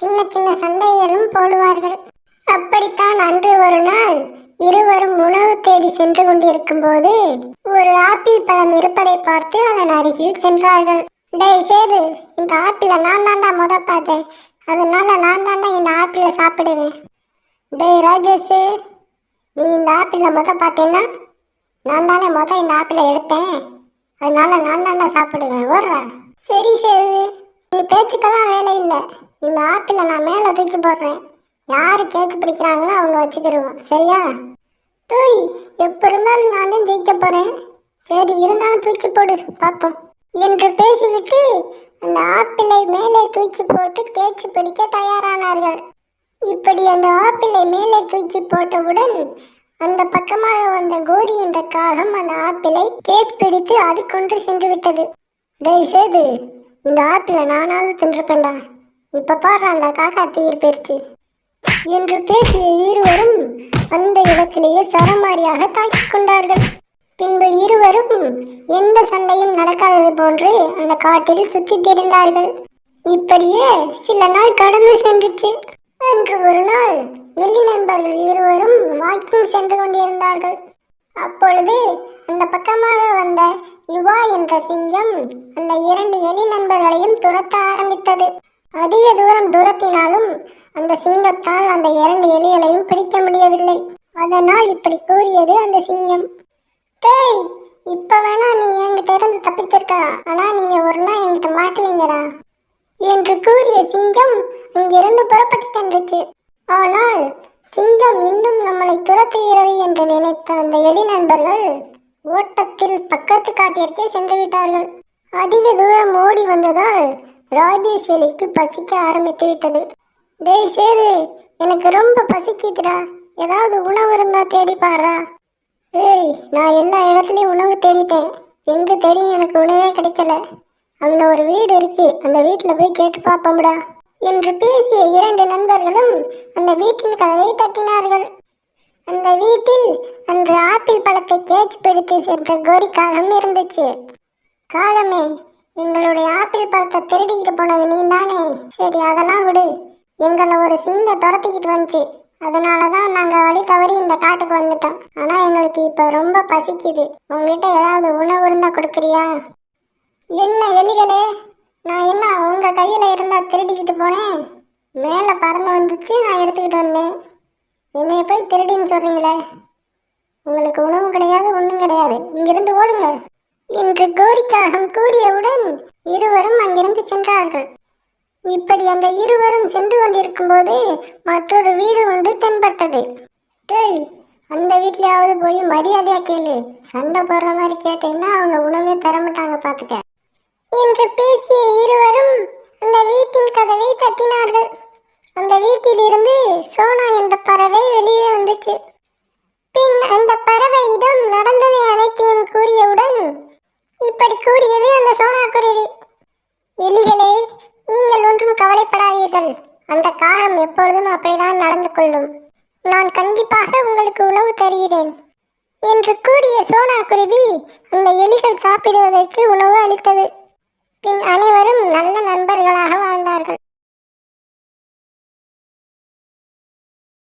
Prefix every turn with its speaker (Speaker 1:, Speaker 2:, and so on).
Speaker 1: சின்ன சின்ன சந்தைகளும் போடுவார்கள். அப்படித்தான் அன்று ஒரு நாள் இருவரும் உணவு தேடி சென்று கொண்டிருக்கும் போது ஒரு ஆப்பிள் பழம் இருப்பதை பார்த்து அதன் அருகில் சென்றார்கள். டேய் சேது இந்த ஆப்பிளை நான் தாண்டா முத பார்த்தேன். அதனால நான் தாண்டா இந்த ஆப்பிளை சாப்பிடுவேன். டேய் ராஜேஷ் நீ இந்த ஆப்பிளை முத பார்த்தேன்னா நான் தானே முத இந்த ஆப்பிளை எடுத்தேன். அதனால நான் தாண்டா சாப்பிடுவேன். ஓடுறா சரி சேது இந்த பேச்சுக்கெல்லாம் வேலை இல்லை. இந்த ஆப்பிளை நான் மேலே தூக்கி போடுறேன். யார் கேட்ச் பிடிக்கிறாங்களோ அவங்க வச்சுக்கிடுவோம் சரியா? டோய் எப்போ இருந்தாலும் நான் தான் ஜெயிக்க போகிறேன் சரி இருந்தாலும் தூக்கி போடு. பார்ப்போம். என்று பேசிவிட்டு அந்த ஆப்பிளை மேலே தூக்கி போட்டு கேட்ச் பிடிக்க தயாரானார்கள். இப்படி அந்த ஆப்பிளை மேலே தூக்கி போட்டவுடன் அந்த பக்கமாக வந்த கோரி என்ற காகம் அந்த ஆப்பிளை கேட்ச் பிடித்து அது கொன்று சென்று விட்டது தயவு செய்து இந்த ஆப்பிளை நானாவது தின்றுப்பேன்டா. இப்ப பாரு அந்த காக்கா தீர் போயிருச்சு என்று பேசிய இருவரும் அந்த இடத்திலேயே சரமாரியாக தாக்கிக் கொண்டார்கள். பின்பு இருவரும் எந்த சண்டையும் நடக்காதது போன்று அந்த காட்டில் சுத்தி திரிந்தார்கள். இப்படியே சில நாள் கடந்து சென்றுச்சு. அன்று ஒரு நாள் எலி நண்பர்கள் இருவரும் வாக்கிங் சென்று கொண்டிருந்தார்கள். அப்பொழுது அந்த பக்கமாக வந்த யுவா என்ற சிங்கம் அந்த இரண்டு எலி நண்பர்களையும் துரத்த ஆரம்பித்தது. அதிக தூரம் துரத்தினாலும் அந்த சிங்கத்தால் அந்த இரண்டு எலிகளையும் பிடிக்க முடியவில்லை. அதனால் இப்படி கூறியது அந்த சிங்கம். டேய் இப்ப வேணா நீ என்கிட்ட இருந்து தப்பிச்சிருக்கலாம் ஆனா நீங்க ஒரு நாள் என்கிட்ட மாட்டுவீங்கடா என்று கூறிய சிங்கம் இங்கிருந்து புறப்பட்டு சென்றுச்சு. ஆனால் சிங்கம் இன்னும் நம்மளை துரத்துகிறது என்று நினைத்த அந்த எலி நண்பர்கள் ஓட்டத்தில் பக்கத்து காட்டிற்கே சென்று விட்டார்கள். அதிக தூரம் ஓடி வந்ததால் ராஜேஷ் எலிக்கு பசிக்க ஆரம்பித்து விட்டது. டேய் சேது எனக்கு ரொம்ப பசிக்குதுடா. ஏதாவது உணவு இருந்தா தேடி பாடுறா ஏய் நான் எல்லா இடத்துலையும் உணவு தேடிட்டேன். எங்கே தேடி எனக்கு உணவே கிடைக்கல. அங்கே ஒரு வீடு இருக்கு. அந்த வீட்டில் போய் கேட்டு பார்ப்போம்டா என்று பேசிய இரண்டு நண்பர்களும் அந்த வீட்டின் கதவை தட்டினார்கள். அந்த வீட்டில் அன்று ஆப்பிள் பழத்தை கேட்ச் பிடித்து சென்ற கோரிக்காகம் இருந்துச்சு. காகமே எங்களுடைய ஆப்பிள் பழத்தை திருடிக்கிட்டு போனது நீ தானே சரி அதெல்லாம் விடு. எங்களை ஒரு சிங்க துரத்திக்கிட்டு வந்துச்சு. அதனால தான் நாங்கள் வழி தவறி இந்த காட்டுக்கு வந்துட்டோம். ஆனால் எங்களுக்கு இப்போ ரொம்ப பசிக்குது. உங்ககிட்ட ஏதாவது உணவு இருந்தால் கொடுக்குறியா? என்ன எலிகளே? நான் என்ன உங்கள் கையில் இருந்தால் திருடிக்கிட்டு போனேன்? மேலே பறந்து வந்துச்சு நான் எடுத்துக்கிட்டு வந்தேன். என்னைய போய் திருடின்னு சொல்கிறீங்களே உங்களுக்கு உணவும் கிடையாது ஒன்றும் கிடையாது. இங்கிருந்து ஓடுங்க என்று கோரிக்காகம் கூறியவுடன் இருவரும் அங்கிருந்து சென்றார்கள். இப்படி அந்த இருவரும் சென்று கொண்டிருக்கும் போது மற்றொரு வீடு ஒன்று தென்பட்டது. டேய் அந்த வீட்லயாவது போய் மரியாதையா கேளு. சண்டை போடுற மாதிரி கேட்டீங்கன்னா அவங்க உணவே தர மாட்டாங்க பாத்துக்க. என்று பேசிய இருவரும் அந்த வீட்டின் கதவை தட்டினார்கள். அந்த வீட்டிலிருந்து சோனா என்ற பறவை வெளியே வந்துச்சு. பின் அந்த பறவையிடம் நடந்ததை அனைத்தையும் கூறியவுடன் இப்படி கூறியது அந்த சோனா குருவி எலிகளே நீங்கள் ஒன்றும் கவலைப்படாதீர்கள். அந்த காகம் எப்பொழுதும் அப்படிதான் நடந்து கொள்ளும். நான் கண்டிப்பாக உங்களுக்கு உணவு தருகிறேன். என்று கூறிய சோனா குருவி அந்த எலிகள் சாப்பிடுவதற்கு உணவு அளித்தது. பின் அனைவரும் நல்ல நண்பர்களாக வாழ்ந்தார்கள்.